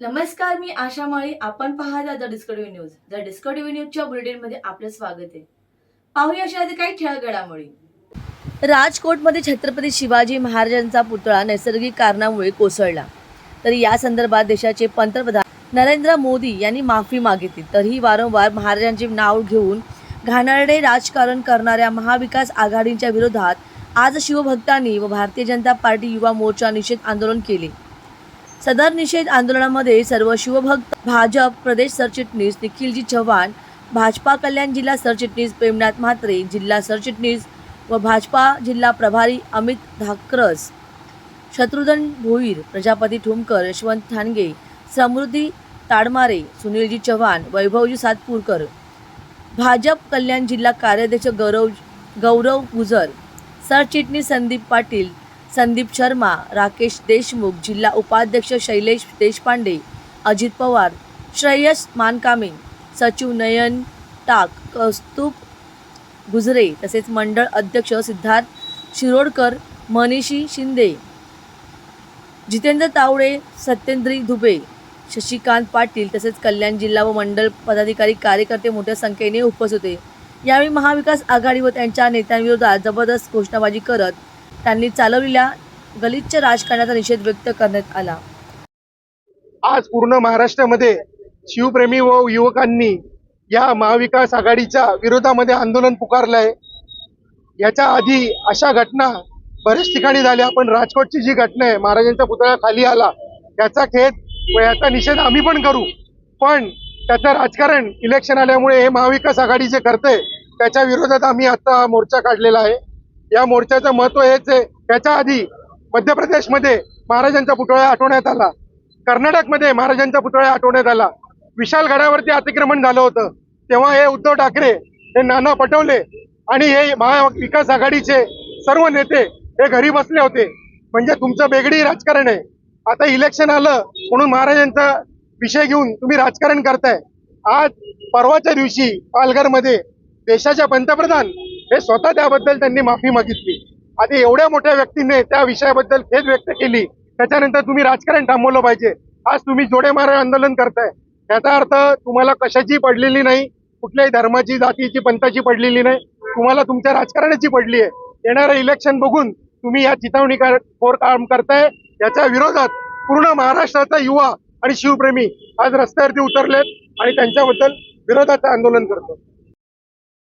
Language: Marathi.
नमस्कार मी आशा माळी. आपण पाहता the Discovery news. The Discovery न्यूजच्या बुलेटिनमध्ये आपलं स्वागत आहे. पाहूया अशा आधी काही ठळक घडामोडी राजकोटमध्ये छत्रपती शिवाजी महाराजांचा पुतळा नैसर्गिक कारणामुळे कोसळला. तर या संदर्भात देशाचे पंतप्रधान नरेंद्र मोदी यांनी माफी मागितली. तरीही वारंवार महाराजांचे नाव घेऊन घाणारडे राजकारण करणाऱ्या महाविकास आघाडीच्या विरोधात आज शिवभक्तांनी व भारतीय जनता पार्टी युवा मोर्चा निषेध आंदोलन केले. सदर निषेध आंदोलनामध्ये सर्व शिवभक्त भाजप प्रदेश सरचिटणीस निखिलजी चव्हाण भाजपा कल्याण जिल्हा सरचिटणीस प्रेमनाथ म्हात्रे जिल्हा सरचिटणीस व भाजपा जिल्हा प्रभारी अमित धाकरस शत्रुधन भोईर प्रजापती ठुमकर यशवंत ठाणगे समृद्धी ताडमारे सुनीलजी चव्हाण वैभवजी सातपूरकर भाजप कल्याण जिल्हा कार्याध्यक्ष गौरव गौरव गुजर सरचिटणीस संदीप पाटील संदीप शर्मा राकेश देशमुख जिल्हा उपाध्यक्ष शैलेश देशपांडे अजित पवार श्रेयस मानकामे सचिव नयन टाक कौस्तुभ गुजरे तसेच मंडळ अध्यक्ष सिद्धार्थ शिरोडकर मनीषी शिंदे जितेंद्र तावडे सत्येंद्री दुबे शशिकांत पाटील तसेच कल्याण जिल्हा व मंडळ पदाधिकारी कार्यकर्ते मोठ्या संख्येने उपस्थित होते. यावेळी महाविकास आघाडी व त्यांच्या नेत्यांविरोधात जबरदस्त घोषणाबाजी करत त्यांनी चालवलेल्या गलिच्छ राजकारणाचा निषेध व्यक्त करण्यात आला. आज पूर्ण महाराष्ट्रामध्ये शिवप्रेमी व युवकांनी या महाविकास आघाडीच्या विरोधामध्ये आंदोलन पुकारलं आहे याच्या आधी अशा घटना बऱ्याच ठिकाणी झाल्या पण राजकोटची जी घटना आहे महाराजांचा पुतळा खाली आला याचा खेद व याचा निषेध आम्ही पण करू. पण त्याचं राजकारण इलेक्शन आल्यामुळे हे महाविकास आघाडी जे करते त्याच्या विरोधात आम्ही आता मोर्चा काढलेला आहे. या मोर्चाचं महत्त्व हेच आहे. त्याच्या आधी मध्य प्रदेशमध्ये महाराजांचा पुतळा आठवण्यात आला. कर्नाटकमध्ये महाराजांचा पुतळा आठवण्यात आला. विशालगडावरती अतिक्रमण झालं होतं. तेव्हा हे उद्धव ठाकरे हे नाना पटवले आणि हे महाविकास आघाडीचे सर्व नेते हे घरी बसले होते. म्हणजे तुमचं बेगडी राजकारण आहे. आता इलेक्शन आलं म्हणून महाराजांचा विषय घेऊन तुम्ही राजकारण करताय. आज परवाच्या दिवशी पालघरमध्ये देशाच्या पंतप्रधान हे स्वतः त्याबद्दल त्यांनी माफी मागितली. आधी एवढ्या मोठ्या व्यक्तीने त्या विषयाबद्दल खेद व्यक्त केली. त्याच्यानंतर तुम्ही राजकारण थांबवलं पाहिजे. आज तुम्ही जोडे मारे आंदोलन करताय. याचा अर्थ तुम्हाला कशाची पडलेली नाही कुठल्याही धर्माची जातीची पंथाची पडलेली नाही. तुम्हाला तुमच्या राजकारणाची पडली आहे येणारं इलेक्शन बघून तुम्ही या चितावणी खोर काम करताय. याच्या विरोधात पूर्ण महाराष्ट्राचा युवा आणि शिवप्रेमी आज रस्त्यावरती उतरलेत आणि त्यांच्याबद्दल विरोधाचं आंदोलन करतो